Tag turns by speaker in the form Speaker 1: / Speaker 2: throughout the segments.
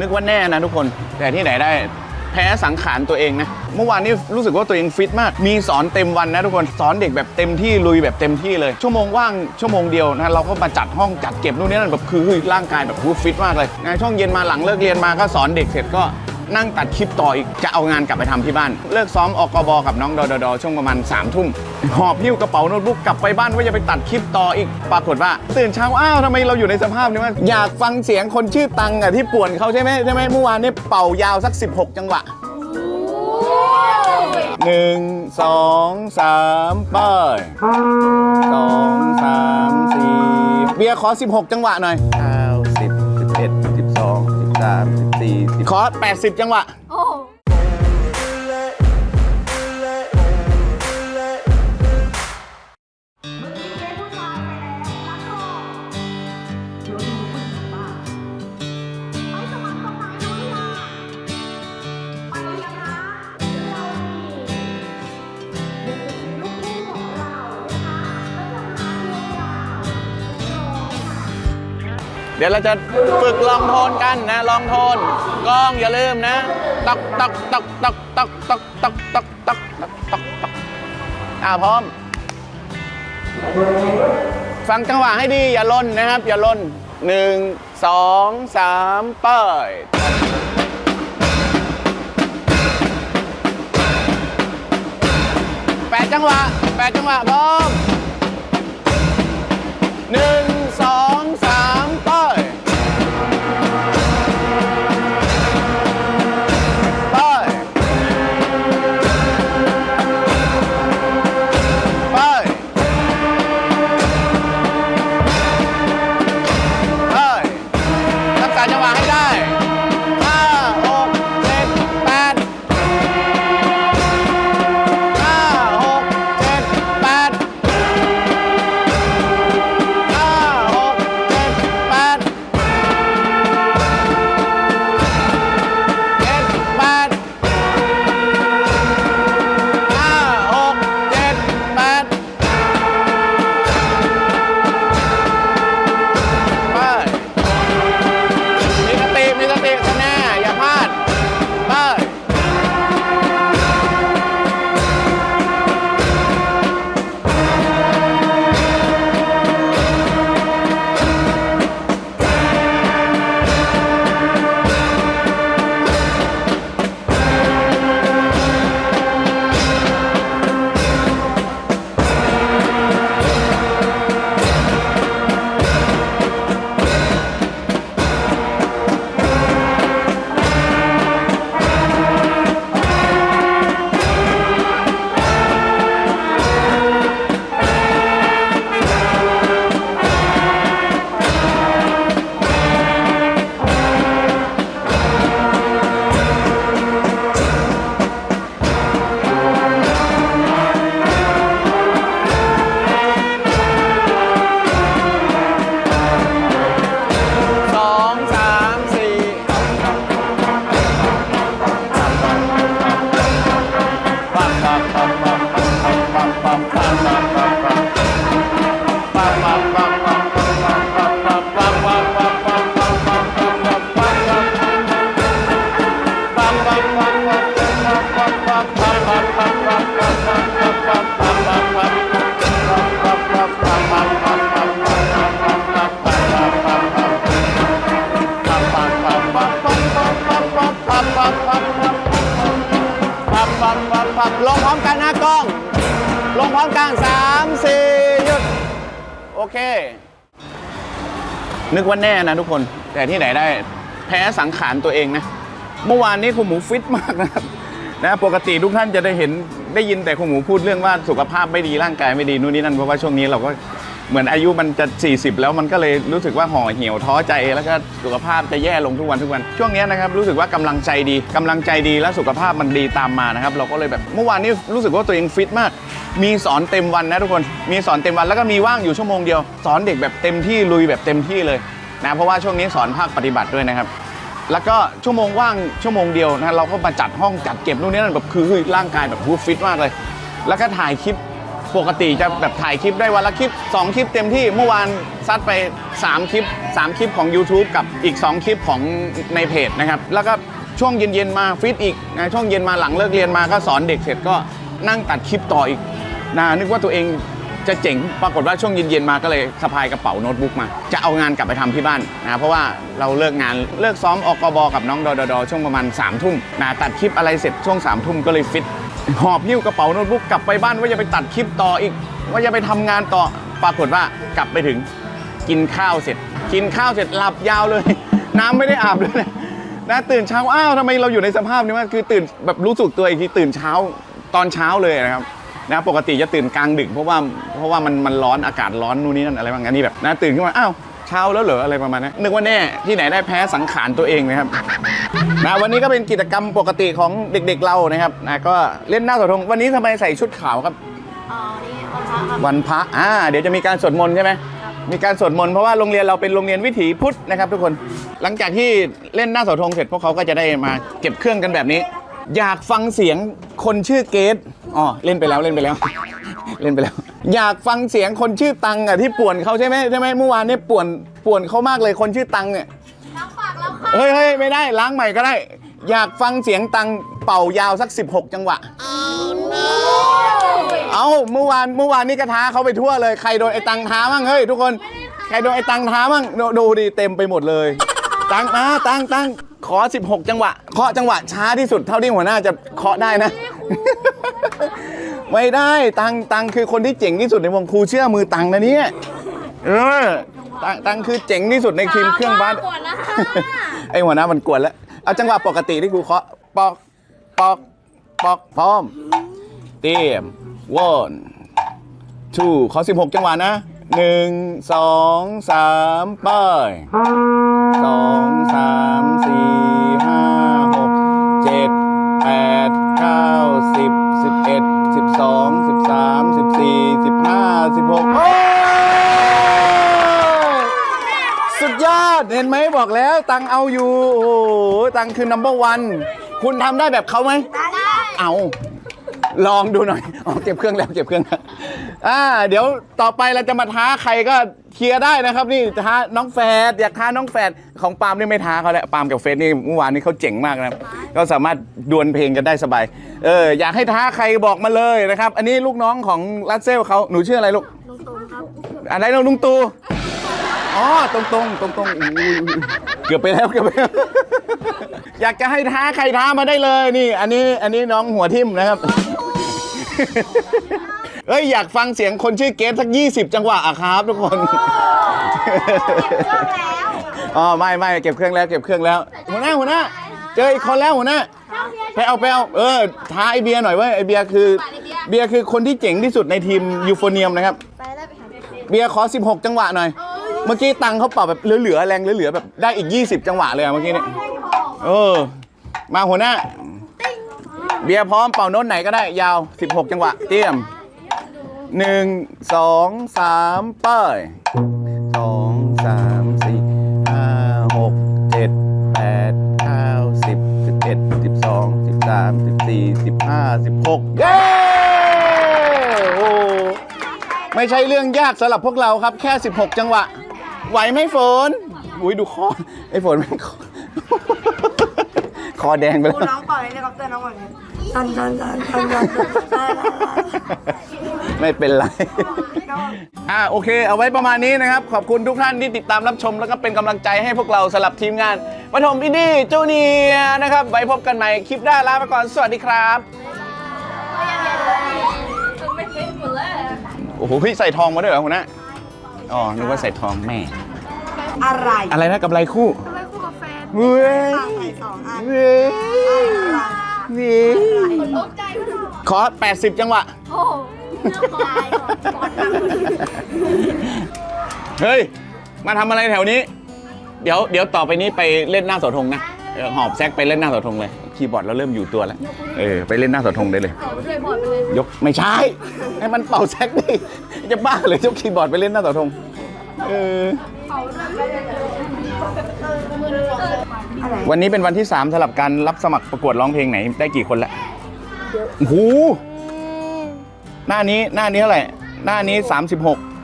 Speaker 1: นึกว่าแน่นะทุกคนแต่ที่ไหนได้แพ้สังขารตัวเองนะ เมื่อวานนี้รู้สึกว่าตัวเองฟิตมาก มีสอนเต็มวันนะทุกคน สอนเด็กแบบเต็มที่ลุยแบบเต็มที่เลย ชั่วโมงว่างชั่วโมงเดียวนะ เราก็มาจัดห้องจัดเก็บนู่นนี่นั่นแบบคือร่างกายแบบฟิตมากเลยงานช่องเย็นมาหลังเลิกเรียนมาก็สอนเด็กเสร็จก็ นั่งตัดคลิปต่ออีกจะเอางานกลับไปทำที่บ้าน เลิกซ้อมอกกบกับน้องดอดอช่วงประมาณ3ามทุ่มหอบพิ้วกระเป๋าโน้ตบุ๊กกลับไปบ้านว่าจะไปตัดคลิปต่ออีกปรากฏว่า ตื่นเช้าอ้าวทำไมเราอยู่ในสภาพนี้วะอยากฟังเสียงคนชื่อตังอะที่ป่วนเขาใช่ไหมใช่ไหมเมื่อวานนี่เป่ายาวสัก 16 จังหวะหนึ่งสองสามเปิดสองสามสี่เบียร์ขอ 16 จังหวะหน่อยี่
Speaker 2: คอร์ส
Speaker 1: 80 จังหวะ เดี๋ยวเราจะฝึกลองโทนกันนะลองโทนกล้องอย่าลืมนะตักตักตักตักตักตักตักตักตักตักตักตอกอ่าพร้อม ฟังจังหวะให้ดีอย่าล่นนะครับ อย่าล่นหนึ่งสองสามเปิด8 จังหวะ 8 จังหวะพร้อม นึกว่าแน่นะทุกคนแต่ที่ไหนได้แพ้สังขารตัวเองนะเมื่อวานนี้คุณหมูฟิตมากนะครับนะปกติทุกท่านจะได้เห็นได้ยินแต่คุณหมูพูดเรื่องว่าสุขภาพไม่ดีร่างกายไม่ดีนู่นนี่นั่นเพราะว่าช่วงนี้เราก็เหมือนอายุมันจะ 40 แล้วมันก็เลยรู้สึกว่าห่อเหี่ยวท้อใจแล้วก็สุขภาพจะแย่ลงทุกวันทุกวันช่วงนี้นะครับรู้สึกว่ากำลังใจดีกำลังใจดีและสุขภาพมันดีตามมานะครับเราก็เลยแบบเมื่อวานนี้รู้สึกว่าตัวเองฟิตมาก มีสอนเต็มวันนะทุกคน มีสอนเต็มวันแล้วก็มีว่างอยู่ชั่วโมงเดียว สอนเด็กแบบเต็มที่ลุยแบบเต็มที่เลยนะเพราะว่าช่วงนี้สอนภาคปฏิบัติด้วยนะครับ แล้วก็ชั่วโมงว่างชั่วโมงเดียวนะเราก็มาจัดห้องจัดเก็บนู่นนี่นั่นแบบคือร่างกายแบบฟูฟิตมากเลย แล้วก็ถ่ายคลิปปกติจะแบบถ่ายคลิปได้วันละคลิป 2 คลิปเต็มที่เมื่อวานซัดไป 3 คลิป 3 คลิปของ YouTube กับอีก 2 คลิปของในเพจนะครับ แล้วก็ช่วงเย็นๆมาฟิตอีกนะช่วงเย็นมาหลังเลิกเรียนมาก็สอนเด็กเสร็จก็นั่งตัดคลิปต่ออีก นะนึกว่าตัวเองจะเจ๋งปรากฏว่าช่วงเย็นๆมาก็เลยสะพายกระเป๋าโน้ตบุ๊กมา จะเอางานกลับไปทำที่บ้านนะเพราะว่าเราเลิกงานเลิกซ้อมอกบกับน้องดอดอดช่วงประมาณ3ามทุ่มนะตัดคลิปอะไรเสร็จช่วง3ามทุ่มก็เลยฟิตหอบหิ้วกระเป๋าโน้ตบุ๊กกลับไปบ้านว่าจะไปตัดคลิปต่ออีก ว่าจะไปทำงานต่อปรากฏว่ากลับไปถึงกินข้าวเสร็จ กินข้าวเสร็จหลับยาวเลย น้ำไม่ได้อาบเลยนะนะตื่นเช้าอ้าวทำไมเราอยู่ในสภาพนี้วะคือตื่นแบบรู้สึกตัวอีกทีตื่นเช้าตอนเช้าเลยนะครับ นะปกติจะตื่นกลางดึกเพราะว่าเพราะว่ามันมันร้อนอากาศร้อนนู่นนี่นั่นอะไรบางอย่างนี่แบบนะตื่นขึ้นมาอ้าวเช้าแล้วเหรออะไรประมาณนั้นนึกว่าแน่ที่ไหนได้แพ้สังขารตัวเองนะครับนะวันนี้ก็เป็นกิจกรรมปกติของเด็กๆเรานะครับนะก็เล่นหน้าเสาธงวันนี้ทำไมใส่ชุดขาวครับ
Speaker 3: อ๋อนี่วันพระครับ
Speaker 1: วันพระอ่าเดี๋ยวจะมีการสวดมนต์ใช่ไหมมีการสวดมนต์เพราะว่าโรงเรียนเราเป็นโรงเรียนวิถีพุทธนะครับ ทุกคน หลังจากที่เล่นหน้าเสาธงเสร็จพวกเขาก็จะได้มาเก็บเครื่องกันแบบนี้ อยากฟังเสียงคนชื่อเกต อ๋อเล่นไปแล้วเล่นไปแล้ว เล่นไปแล้ว อยากฟังเสียงคนชื่อตังอะที่ป่วนเขาใช่ไหมใช่ไหมเมื่อวานเนี่ยป่วนป่วนเขามากเลยคนชื่อตังเนี่ย
Speaker 3: น้ำฝากแล้วค่ะ
Speaker 1: เฮ้ยเฮ้ยไม่ได้ล้างใหม่ก็ได้ อยากฟังเสียงตังเป่ายาวสัก 16 จังหวะ เอาเมื่อวานเมื่อวานนี่กระท้าเขาไปทั่วเลยใครโดนไอ้ตังท้ามั่งเฮ้ยทุกคนใครโดนไอ้ตังท้ามั่งดูดูดิเต็มไปหมดเลย ตังมาตังตัง ขอ 16 จังหวะ เคาะจังหวะช้าที่สุดเท่าที่หัวหน้าจะเคาะได้นะ ไม่ได้ตังตังคือคนที่เจ๋งที่สุดในวงครูเชื่อมือตังนะเนี่ยเออตังตังคือเจ๋งที่สุดในทีมเครื่องบาส
Speaker 3: ก่อนนะ
Speaker 1: ไอหัวหน้ามันกวนแล้วเอาจังหวะปกติที่กูเคาะปอกปอกปอกพร้อม เตรียม one two ขอ16 จังหวะนะหนึ่งสองสามไป สองสามสี่ห้าหกเจ็ดแปดเก้าสิบสิบเอ็ดสิบสองสิบสามสิบสี่สิบห้าสิบหกโอ้ยสุดยอด เห็นไหมบอกแล้วตังเอาอยู่ โอ้โหตังคือ number one คุณทำได้แบบเขาไหม
Speaker 3: ได้
Speaker 1: เอา ลองดูหน่อยอ๋อเก็บเครื่องแล้วเก็บเครื่องแล้ว อ่าเดี๋ยวต่อไปเราจะมาท้าใครก็เคลียร์ได้นะครับ นี่ท้าน้องแฟดอยากท้าน้องแฟดของปาล์มนี่ไม่ท้าเขาแล้วปาล์มกับเฟสนี่เมื่อวานนี้เขาเจ๋งมากนะครับก็สามารถดวลเพลงกันได้สบายเอออยากให้ท้าใครบอกมาเลยนะครับ อันนี้ลูกน้องของรัสเซลเขาหนูชื่ออะไรลูก
Speaker 3: ลุงตูนครับ
Speaker 1: อะไรนะลุงตูอ๋อตรงตรงตรงตรงๆอุ้ยเกือบไปแล้วเกือบไปแล้วอยากจะให้ท้าใครท้ามาได้เลยนี่ อันนี้อันนี้น้องหัวทิ่มนะครับ เฮ้ยอยากฟังเสียงคนชื่อเกสสัก 20 จังหวะอะครับทุกคน
Speaker 3: เลิกแล้ว
Speaker 1: อ๋อไม่ไม่เก็บเครื่องแล้วเก็บเครื่องแล้ว หัวหน้าหัวหน้า เจออีกคนแล้วหัวหน้าไปเอาไปเอาเออท้าไอเบียร์หน่อยเว้ยไอเบียร์คือ เบียร์คือคนที่เจ๋งที่สุดในทีมยูโฟเนียมนะครับ
Speaker 3: ไปแล้วไปหาเด็ก
Speaker 1: เบียร์ขอ 16 จังหวะหน่อย เมื่อกี้ตังเขาเป่าแบบเหลือๆแรงเหลือๆแบบได้อีก 20 จังหวะเลยอะเมื่อกี้เนี่ยเออ มาหัวหน้า เบียร์พร้อมเป่าโน้ตไหนก็ได้ยาว 16 จังหวะเตรียม 1 2 3ไป้ายสองสามสี่ห้าหกเจ็ดแปดเก้าสิบสิบเอ็ดสิบสองสิบสามสิบสี่สิบห้าสิบหกเย้โอ้ไม่ใช่เรื่องยากสำหรับพวกเราครับ แค่ 16 จังหวะ ไหวไหมฝนอุ้ยดูคอไอ้ฝนมันคอคอแดงไปแล้ว
Speaker 4: น้องปล่อยเฮลิคอปเตอร์น้องก่อนเนี่ยตันตันตันตันตันตัน
Speaker 1: ไม่เป็นไร อ่าโอเค เอาไว้ประมาณนี้นะครับ ขอบคุณทุกท่านที่ติดตามรับชม แล้วก็เป็นกำลังใจให้พวกเราสำหรับทีมงานปฐมอินดี้จูเนียร์นะครับ ไว้พบกันใหม่คลิปหน้าลาไปก่อน สวัสดีครับโอ้โหใส่ทองมาด้วยเหรอคุณนะอ๋อนึกว่าใส่ทองแม่
Speaker 4: อะไร
Speaker 1: อะไรนะกับไรคู่
Speaker 3: ไปคู่กับแฟน
Speaker 1: เว้ย
Speaker 4: ใส่สองอัน
Speaker 1: เว้ยเว้ย
Speaker 3: ตกใจด้วย
Speaker 1: ขอ 80 จังหวะ
Speaker 3: โอ้ โหตายก่อนนะ
Speaker 1: เฮ้ย มาทำอะไรแถวนี้ เดี๋ยวเดี๋ยวต่อไปนี้ไปเล่นหน้าเสาธงนะเออหอบแซกไปเล่นหน้าเสาธงเลย คีย์บอร์ดเราเริ่มอยู่ตัวแล้ว เออไปเล่นหน้าเสาธงได้เลย
Speaker 3: เอาช่วยบอดไปเลย
Speaker 1: ยกไม่ใช่ ให้มันเป่าแซกดิ จะบ้าเลยยกคีย์บอร์ดไปเล่นหน้าเสาธง เออ วันนี้เป็นวันที่ 3สำหรับการรับสมัครประกวดร้องเพลงไหนได้กี่คนแล้วโอ้โห หน้านี้หน้านี้เท่าไหร่หน้านี้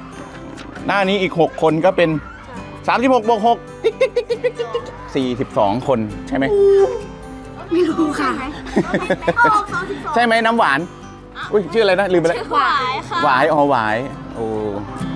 Speaker 1: 36 หน้านี้อีก 6 คนก็เป็น 36บวก6ติ๊กติ๊กติ๊กติ๊กติ๊กติ๊ก42 คนใช่ไหม
Speaker 3: ไม่รู้ค่ะ
Speaker 1: ใช่ไหมน้ำหวาน อุ้ยชื่ออะไรนะลืมไปแล้ว
Speaker 3: หวายค่ะ
Speaker 1: หวายอ๋อหวาย โอ้
Speaker 3: ห